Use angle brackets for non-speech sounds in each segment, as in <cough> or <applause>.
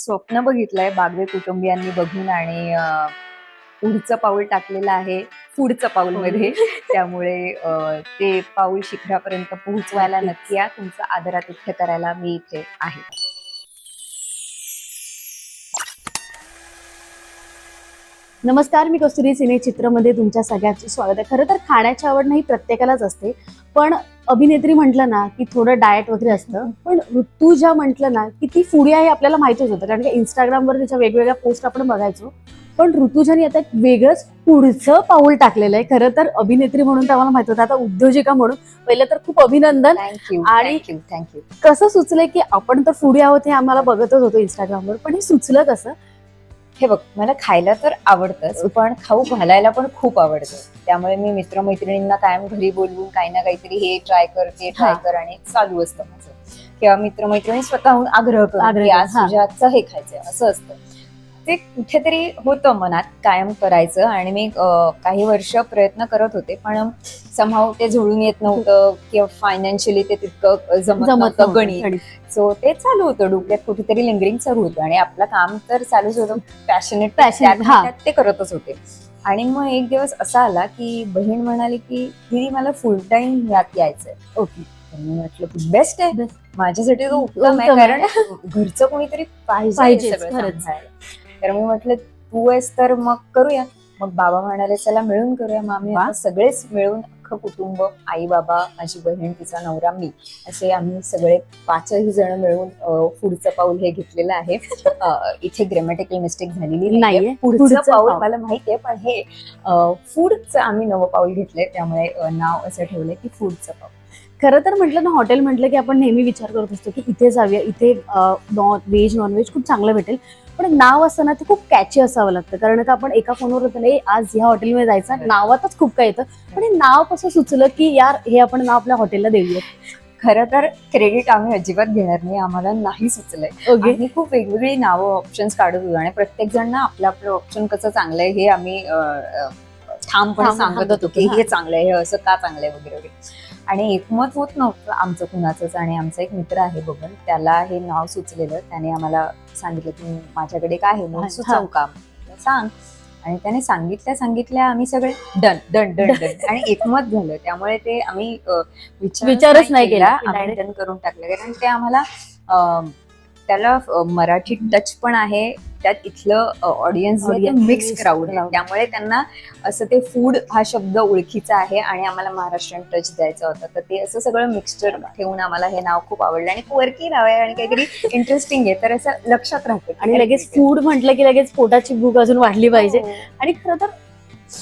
स्वप्न बघितलंय बागवे कुटुंबियांनी बघून आणि पुढचं पाऊल टाकलेलं आहे पुढचं पाऊल मध्ये <laughs> त्यामुळे अं, ते पाऊल शिखरापर्यंत पोहोचवायला नक्की या. तुमचं आदरातिथ्य करायला मी इथे आहे. नमस्कार मी कस्तुरी सिने चित्रमध्ये तुमच्या सगळ्यांचं स्वागत आहे. खरं तर खाण्याची आवड नाही प्रत्येकालाच असते पण अभिनेत्री म्हटलं ना की थोडं डाएट वगैरे असतं पण ऋतुजा म्हटलं ना की ती फुडी आहे हे आपल्याला माहितीच होतं. कारण की इंस्टाग्रामवर तिच्या वेगवेगळ्या पोस्ट आपण बघायचो. पण ऋतुजाने आता एक वेगळंच पुढचं पाऊल टाकलेलं आहे. खरं तर अभिनेत्री म्हणून तर आम्हाला माहीत होतं. आता उद्योजिका म्हणून. पहिलं तर खूप अभिनंदन. थँक्यू आणि- थँक्यू थँक्यू कसं सुचलंय की आपण तर फुडी आहोत हे आम्हाला बघतच होतो इंस्टाग्रामवर पण हे सुचलं कसं? हे बघ मला खायला तर आवडतंच पण खाऊ घालायला पण खूप आवडतं त्यामुळे मी मित्रमैत्रिणींना कायम घरी बोलवून काही ना काहीतरी हे ट्राय कर ते ट्राय. कर आणि चालू असतं माझं किंवा मित्रमैत्रिणी स्वतःहून आग्रह कर की आज हा. तुझ्या हातचं हे खायचंय असं असतं ते कुठेतरी होतं मनात कायम करायचं आणि मी काही वर्ष प्रयत्न करत होते पण समहाव ते जुळून येत नव्हतं किंवा फायनान्शियली ते तितकं जमत नव्हतं गणित. सो ते चालू होतं डोक्यात कुठेतरी लिंगरिंग चालू होतं आणि आपलं काम तर चालूच होतं पॅशनेट हा. ते करतच होते आणि मग एक दिवस असा आला की बहीण म्हणाली की दीदी मला फुल टाइम यात यायचंय ओके मी म्हटलं बेस्ट आहे. माझ्यासाठी तो उत्तम आहे. कारण घरचं कोणीतरी पाहिजे. तर मी म्हटलं तू आहेस तर मग करूया मग बाबा म्हणाले चला मिळून करूया मग आम्ही सगळेच मिळून अख्खं कुटुंब आई बाबा माझी बहीण तिचा नवरा मी असे आम्ही सगळे पाचही जण मिळून पुढचं पाऊल हे घेतलेलं आहे इथे ग्रॅमॅटिकल मिस्टेक झालेली नाहीये. पुढचं पाऊल. मला माहितीये पण हे फूडचं आम्ही नवं पाऊल घेतलंय त्यामुळे नाव असं ठेवलंय की फूडचं पाऊल खरं तर म्हटलं ना हॉटेल म्हटलं की आपण नेहमी विचार करत असतो की इथे जाऊया इथे नॉन व्हेज नॉनव्हेज खूप चांगलं भेटेल. पण नाव असतं ना ते खूप कॅची असावं लागतं. कारण का आपण एका फोनवर होतं नाही आज ह्या हॉटेलमध्ये जायचं नावातच खूप काय येतं. पण हे नाव कसं सुचलं की यार हे आपण नाव आपल्या हॉटेलला देऊया खरं तर क्रेडिट आम्ही अजिबात घेणार नाही आम्हाला नाही सुचलंय. ओके. खूप वेगवेगळी नावं ऑप्शन्स काढत होतो आणि प्रत्येक जण ना आपलं आपलं ऑप्शन कसं चांगलं आहे हे आम्ही ठामपणे ठाम- सांगत होतो की हा. हे. चांगलं आहे हे असं का चांगलं आहे वगैरे वगैरे. आणि एकमत होत नव्हतं आमचं कुणाचंच आणि आमचा एक मित्र आहे बघन त्याला हे नाव सुचलेलं. त्याने आम्हाला सांगितलं की माझ्याकडे काय आहे मग. सुचवू का? सांग. आणि त्याने सांगितल्या सांगितल्या आम्ही सगळे डन डन डन डन. <laughs> आणि एकमत झालं. त्यामुळे ते आम्ही विचारच नाही केला. आम्ही. डन करून टाकलं. कारण ते आम्हाला त्याला मराठी टच पण आहे. त्यात इथलं ऑडियन्स मिक्स क्राऊड आहे. त्यामुळे त्यांना असं ते फूड हा शब्द ओळखीचा आहे आणि आम्हाला महाराष्ट्रीयन टच द्यायचा होता. तर ते असं सगळं मिक्सचर ठेवून आम्हाला हे नाव खूप आवडलं. आणि वरकी नाव आहे आणि काहीतरी इंटरेस्टिंग आहे. तर असं लक्षात राहतं आणि लगेच फूड म्हटलं की लगेच पोटाची भूक अजून वाढली पाहिजे. हो. आणि खरं तर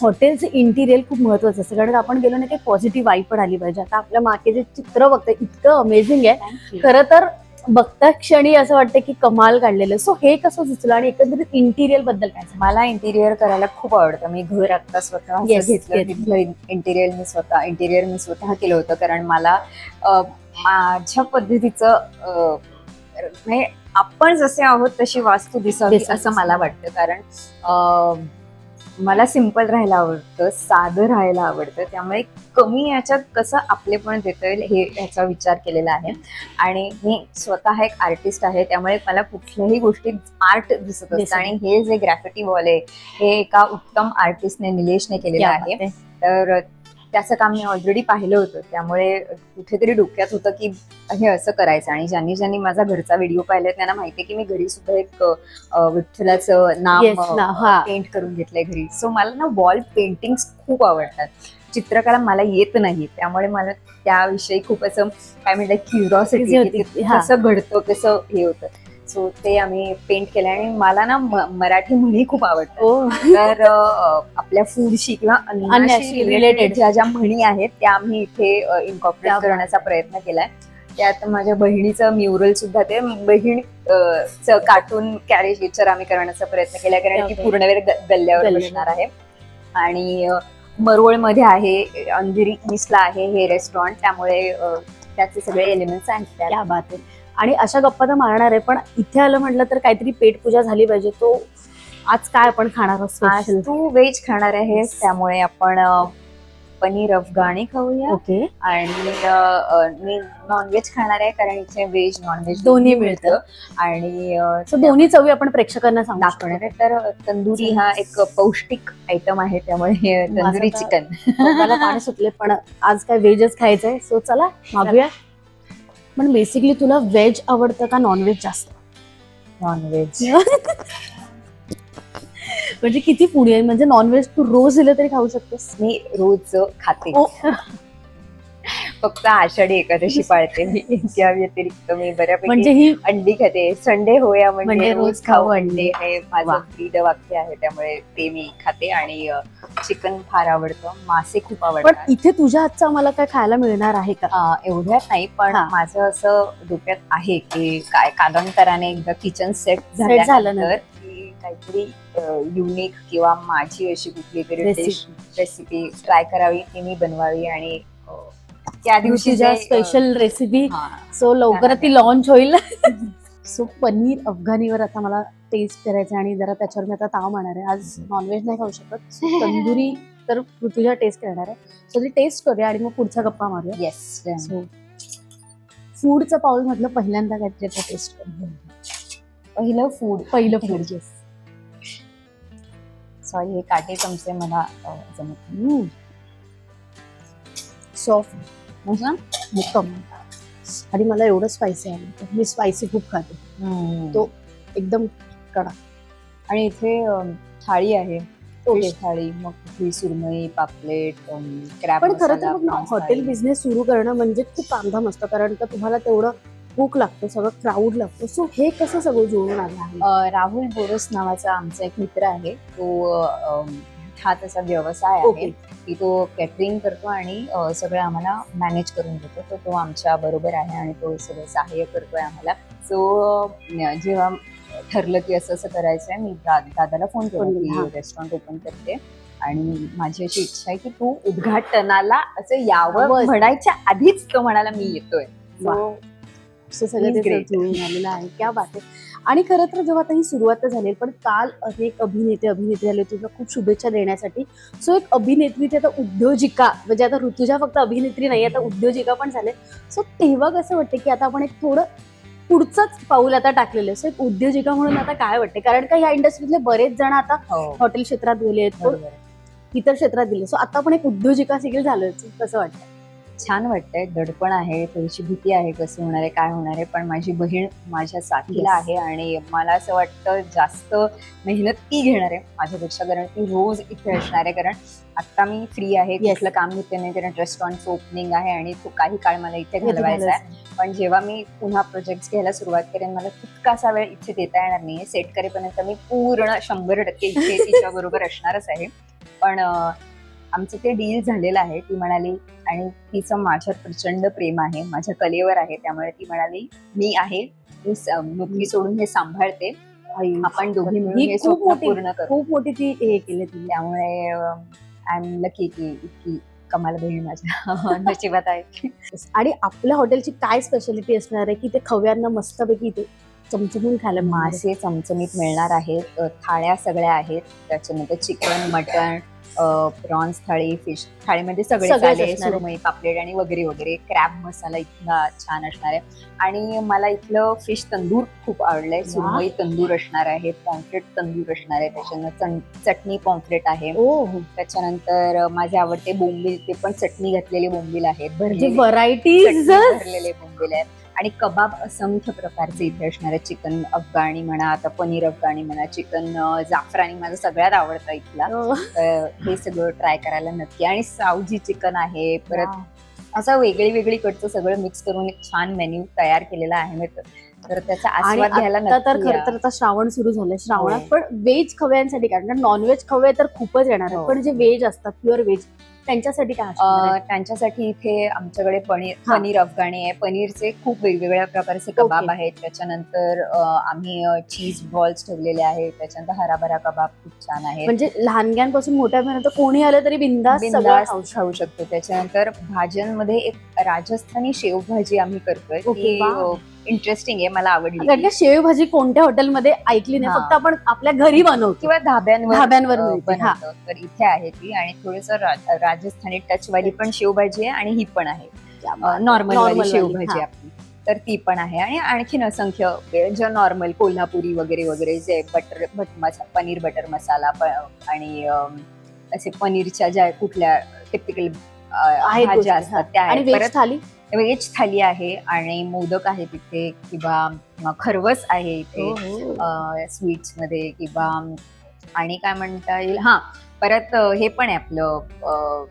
हॉटेलचं इंटिरियर खूप महत्वाचं असतं. कारण आपण गेलो ना की पॉझिटिव्ह वाईब पण आली पाहिजे. आता आपल्या मागे जे चित्र बघतोय इतकं अमेझिंग आहे. खरं तर बघता क्षणी असं वाटतं की कमाल काढलेलं सो हे कसं सुचलं आणि एकंदरीत इंटिरियरबद्दल काय? मला इंटिरियर करायला खूप आवडतं मी घर आता स्वतः असं Yes, घेतलं yes. तिथलं इंटिरियर मी स्वतः इंटिरियर मी स्वतः केलं होतं कारण मला अं, माझ्या पद्धतीचं अं, म्हणजे आपण जसे आहोत तशी वास्तू दिसावी दिसावी. असं मला वाटतं कारण अं, मला सिंपल राहायला आवडतं साधं राहायला आवडतं त्यामुळे कमी याच्यात कसं आपले पण देता येईल हे याचा विचार केलेला आहे आणि मी स्वतः एक आर्टिस्ट आहे त्यामुळे मला कुठल्याही गोष्टीत आर्ट दिसत असतं. आणि हे जे ग्रॅफिटी वॉल आहे हे एका उत्तम आर्टिस्टने निलेशने केलेलं आहे. तर त्याचं काम मी ऑलरेडी पाहिलं होतं. त्यामुळे कुठेतरी डोक्यात होतं की हे असं करायचं. आणि ज्यांनी ज्यांनी माझा घरचा व्हिडिओ पाहिलाय त्यांना माहितीये की मी घरी सुद्धा एक विठ्ठलाचं नाम Yes, ना, हा. पेंट करून घेतलंय घरी. सो मला ना वॉल पेंटिंग खूप आवडतात. चित्रकला मला येत नाही. त्यामुळे मला त्याविषयी खूप असं काय म्हणतात क्युरॉसिटी. कसं घडतं कसं हे होतं. सो ते आम्ही पेंट केलं आणि मला ना मराठी म्हणी खूप आवडतात ओ, तर आपल्या फूडशी किंवा अन्नाशी रिलेटेड. ज्या ज्या म्हणी आहेत त्या आम्ही इथे इन्कॉर्पोरेट त्या करण्याचा प्रयत्न केलाय त्यात माझ्या बहिणीचं म्युरल सुद्धा ते बहीण चं कार्टून कॅरेक्चर आम्ही करण्याचा प्रयत्न केलाय कारण Okay. पूर्ण वेळ गल्ल्यावर. बसणार आहे आणि अ, मरोळमध्ये आहे अंधेरी ईस्टला आहे हे रेस्टॉरंट त्यामुळे त्याचे सगळे एलिमेंट्स आहेत बात आहे आणि अशा गप्पा तर मारणार आहे पण इथे आलं म्हटलं तर काहीतरी पेटपूजा झाली पाहिजे. तो आज काय आपण खाणार स्पेशल तू व्हेज खाणार आहेस त्यामुळे आपण पनीर अफगाणी खाऊया. ओके. आणि मी नॉनव्हेज खाणार आहे कारण इथे व्हेज नॉनव्हेज दोन्ही मिळतं. आणि दोन्ही चवी आपण प्रेक्षकांना सांगू दाखवणार आहे तर तंदुरी हा एक पौष्टिक आयटम आहे त्यामुळे तंदुरी चिकन मला पाणी सुटले पण आज काय व्हेजच खायचंय. सो चला मागूया. पण बेसिकली तुला व्हेज आवडतं का नॉनव्हेज जास्त? नॉनव्हेज <laughs> म्हणजे किती पुढे म्हणजे नॉनव्हेज तू रोज दिलं तरी खाऊ शकतेस. मी रोज खाते. फक्त आषाढी एकादशी पाळते मी. त्या व्यतिरिक्त मी बऱ्यापैकी म्हणजे ही अंडी खाते. संडे होया म्हणजे म्हणजे रोज खाऊ अंडे. हे. माझं ब्रीद वाक्य आहे. त्यामुळे ते मी खाते आणि चिकन फार आवडतं. मासे खूप पण आवडतात. इथे तुझ्या हातचा मला काय खायला मिळणार आहे का? एवढ्यात नाही. पण. माझं असं डोक्यात आहे की काय कालांतराने एकदा किचन सेट. झाल्यानंतर की काहीतरी युनिक किंवा माझी अशी कुठली तरी रेसिपी ट्राय करावी ती मी बनवावी आणि त्या दिवशी तुझ्या जे, अं, स्पेशल रेसिपी. सो लवकरच ती लॉन्च होईल. <laughs> सो पनीर अफगाणीवर आता मला टेस्ट करायचं आणि जरा त्याच्यावर मी आता ताव मारणार आहे. आज नॉनव्हेज नाही खाऊ शकत. तंदुरी तर तुझ्या टेस्ट करणार आहे. सो ती टेस्ट करूया आणि मग पुढच्या गप्पा मारूया. येस सो फूडचं पाऊल म्हटलं पहिल्यांदा काहीतरी टेस्ट करू? पहिलं फूड पहिलं फूड सॉरी हे काटे चमचे मला जमत. सॉफ्ट असं? मुक्कम आणि मला एवढं स्पायसी आवडतं. मी स्पायसी खूप खाते. तो एकदम आणि इथे थाळी आहे. थाळी मग कुठली सुरमई पापलेट क्रॅब पण खरं तर हॉटेल बिझनेस सुरू करणं म्हणजे खूप तामधाम असतं. कारण का तुम्हाला तेवढं भूक लागतं सगळं क्राऊड लागतं. सो हे कसं सगळं जुळून आलं राहुल बोरस नावाचा आमचा एक मित्र आहे. तो हा त्याचा व्यवसाय. आहे. की तो कॅटरिंग करतो आणि सगळं आम्हाला मॅनेज करून देतो. तर तो आमच्या बरोबर आहे आणि तो सगळं सहाय्य करतोय आम्हाला. सो जेव्हा ठरलं की असं असं करायचं आहे मी दादाला फोन केला फोन केला, की हा. रेस्टॉरंट ओपन करते. आणि माझी अशी इच्छा आहे की तू उद्घाटनाला असं यावं. म्हणायच्या आधीच तो म्हणाला मी येतोय. सगळं आहे. क्या बात आहे. आणि खरं तर जेव्हा आता ही सुरुवात तर झाली पण काल अनेक अभिनेते अभिनेत्री आले तुझ्या खूप शुभेच्छा देण्यासाठी. सो एक अभिनेत्री ते आता उद्योजिका म्हणजे आता ऋतुजा फक्त अभिनेत्री नाही आता उद्योजिका पण झाले सो तेव्हा कसं वाटतं की आता आपण एक थोडं पुढचंच पाऊल आता टाकलेलं सो एक उद्योजिका म्हणून आता काय वाटते कारण का ह्या इंडस्ट्रीतले बरेच जण आता हो. हॉटेल क्षेत्रात गेले आहेत. इतर क्षेत्रात गेले सो आता आपण एक उद्योजिका देखील झालोय कसं वाटतं छान वाटतंय. दडपण आहे थोडीशी भीती आहे कसं होणार आहे काय होणार आहे पण माझी बहीण माझ्या साथीला Yes. आहे आणि मला असं वाटतं जास्त मेहनत ती घेणार आहे माझ्यापेक्षा कारण ती रोज इथे असणार आहे. कारण आता मी फ्री आहे Yes. कुठलं काम घेते नाही कारण रेस्टॉरंटचं ओपनिंग आहे आणि तो काही काळ मला इथे घालवायचा आहे. पण जेव्हा मी पुन्हा प्रोजेक्ट घ्यायला सुरुवात करेन मला तितकासा वेळ इथे देता येणार नाही सेट करेपर्यंत मी पूर्ण शंभर टक्के इथे तिच्या बरोबर <laughs> असणारच आहे. पण आमचं ते डील झालेलं आहे. ती म्हणाली आणि तिचं माझ्यात प्रचंड प्रेम आहे. माझ्या कलेवर आहे. त्यामुळे ती म्हणाली मी आहे. मी सोडून हे सांभाळते. आपण दोघी मिळून खूप स्वप्न मोठी पूर्ण खूप मोठी ती हे केली तुम्ही त्यामुळे आय एम लकी की इतकी कमाल बहीण माझ्या. <laughs> नशिबात आहे. आणि आपल्या हॉटेलची काय स्पेशालिटी असणार आहे की ते खव्यांना मस्तपैकी इथे चमचमून खायला. मासे चमचमीत मिळणार आहेत. थाळ्या सगळ्या आहेत. त्याच्यानंतर चिकन मटण प्रॉन्स थाळी फिश थाळीमध्ये सगळे झाले. सुरमई पापलेट आणि वगैरे वगैरे. क्रॅब मसाला इथला छान असणार आहे. आणि मला इथलं फिश तंदूर खूप आवडलंय. सुरमई तंदूर असणार आहे पॉम्फ्रेट तंदूर असणार आहे त्याच्यानंतर चटणी पॉम्फ्रेट आहे. त्याच्यानंतर माझे आवडते बोंबील ते पण चटणी घातलेले बोंबील आहेत चटणी भरलेले बोंबील आहेत. आणि कबाब असंख्य प्रकारचे इथे असणार आहेत चिकन अफगाणी म्हणा आता पनीर अफगाणी म्हणा चिकन जाफरानी माझं सगळ्यात आवडतं इथला. तर हे सगळं ट्राय करायला नक्की. आणि सावजी चिकन आहे परत असं वेगळी वेगळी कडचं सगळं मिक्स करून एक छान मेन्यू तयार केलेला आहे मी तर- त्याचा आस्वाद घ्यायला तर खरं. तर आता श्रावण सुरू झालंय. श्रावणात हो. पण व्हेज खव्यांसाठी कारण नॉनव्हेज खवे तर खूपच येणार हो. पण जे व्हेज असतात प्युअर व्हेज त्यांच्यासाठी काय आहे? त्यांच्यासाठी इथे आमच्याकडे पनीर. पनीर अफगाणी आहे पनीरचे खूप वेगवेगळ्या प्रकारचे कबाब. आहेत त्याच्यानंतर आम्ही चीज बॉल्स ठेवलेले आहेत त्याच्यानंतर हराभरा कबाब खूप छान आहेत म्हणजे लहानग्यांपासून मोठ्यापर्यंत कोणी आलं तरी बिंदास खाऊ खाऊ शकतो त्याच्यानंतर भाज्यांमध्ये एक राजस्थानी शेवभाजी आम्ही करतोय. इंटरेस्टिंग आहे मला आवडली शेव भाजी कोणत्या हॉटेलमध्ये ऐकली नाही. फक्त आपण आपल्या घरी बनवतो. किंवा धाब्यांवर धाब्यांवर हा. बनवतो. तर इथे आहे ती आणि थोडस राजस्थानी टच वाली पण शेवभाजी आहे आणि ही पण आहे. नॉर्मल शेवभाजी. आपली. तर ती पण आहे आणि आणखीन असंख्य ज्या नॉर्मल कोल्हापुरी वगैरे वगैरे जे बटर बट मसा पनीर बटर मसाला आणि असे पनीरच्या ज्या कुठल्या टिपिकल आहेत भाज्या असतात त्या आणि आहेत व्हेज परत थाली? व्हेज थाली आहे आणि मोदक आहे तिथे किंवा खरवस आहे इथे स्वीट्समध्ये किंवा आणि काय म्हणता येईल? हा परत अ, हे पण आहे आपलं अ,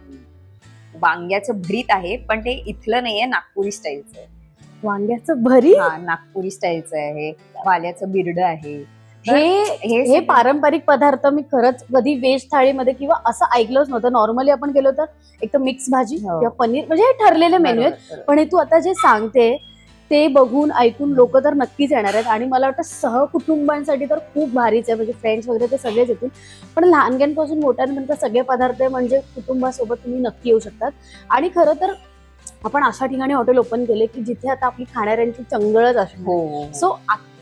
वांग्याचं भरीत आहे पण ते इथलं नाहीये नागपुरी स्टाईलचं वांग्याचं भरी हा नागपुरी स्टाईलचं आहे वाल्याचं बिर्ड आहे. हे हे हे पारंपरिक पदार्थ मी खरंच कधी व्हेज थाळीमध्ये किंवा असं ऐकलंच नव्हतं. नॉर्मली आपण गेलो तर एक तर मिक्स भाजी हो. किंवा पनीर म्हणजे हे ठरलेले मेन्यू आहेत. पण हे तू आता जे सांगते ते बघून ऐकून लोक तर नक्कीच येणार आहेत. आणि मला वाटतं सहकुटुंबांसाठी तर खूप भारीच आहे. म्हणजे फ्रेंड्स वगैरे ते सगळेच येतील. पण लहानग्यांपासून मोठ्यांपर्यंत सगळे पदार्थ म्हणजे कुटुंबासोबत तुम्ही नक्की येऊ शकतात. आणि खरं तर आपण अशा ठिकाणी हॉटेल ओपन केले की जिथे आता आपली खाणाऱ्यांची चंगळच असणार. हो हो. सो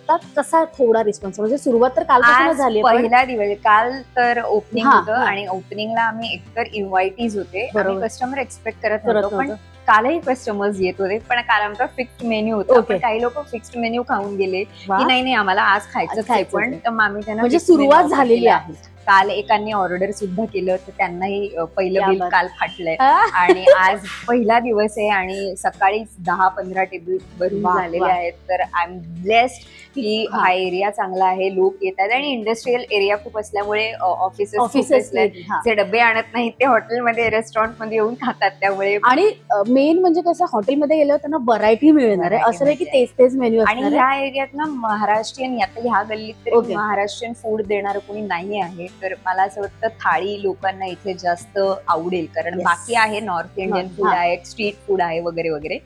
आता कसा थोडा रिस्पॉन्स म्हणजे सुरुवात तर आज झाली पहिला दिवस काल तर ओपनिंग होतं. आणि ओपनिंगला आम्ही एकतर इन्व्हायटीज होते. कस्टमर एक्सपेक्ट करत होतो पण. कालही कस्टमर्स येत होते पण काल आमचा फिक्स्ड मेन्यू होता. पण काही लोक फिक्स्ड मेन्यू खाऊन गेले. की नाही नाही आम्हाला आज खायचंच पण आम्ही त्यांना म्हणजे सुरुवात झालेली केला. आहे काल एकांनी ऑर्डर सुद्धा केलं तर त्यांनाही पहिलं बिल. काल फाटलंय? आणि आज पहिला दिवस आहे आणि सकाळी दहा पंधरा टेबल भरून झालेले. आहेत तर आय एम ब्लेस्ड की हा. एरिया चांगला आहे लोक येत आहेत आणि इंडस्ट्रीयल एरिया खूप असल्यामुळे ऑफिसेस हा. जे डबे आणत नाहीत ते हॉटेलमध्ये रेस्टॉरंटमध्ये येऊन खातात त्यामुळे आणि मेन म्हणजे कसं हॉटेलमध्ये गेल्यावर त्यांना व्हरायटी मिळणार आहे असं नाही की. तेच तेच मेन्यू आणि ह्या एरियात ना महाराष्ट्रीयन आता ह्या गल्लीत. महाराष्ट्रीयन फूड देणारं कोणी नाही आहे तर मला असं वाटतं थाळी लोकांना इथे जास्त आवडेल कारण Yes. बाकी आहे नॉर्थ इंडियन हा, फूड हा. आहे स्ट्रीट फूड आहे वगैरे वगैरे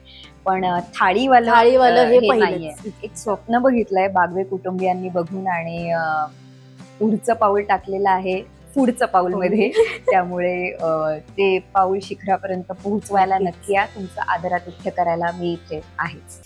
पण थाळीवालं थाळीवालं हे हे पहिलंच. नाहीये एक स्वप्न बघितलंय बागवे कुटुंबियांनी बघून आणि अं, पुढचं पाऊल टाकलेलं आहे पुढचं पाऊल मध्ये <laughs> त्यामुळे अं, ते पाऊल शिखरापर्यंत पोहोचवायला. नक्की या तुमचं आदरातिथ्य करायला मी इथे आहेच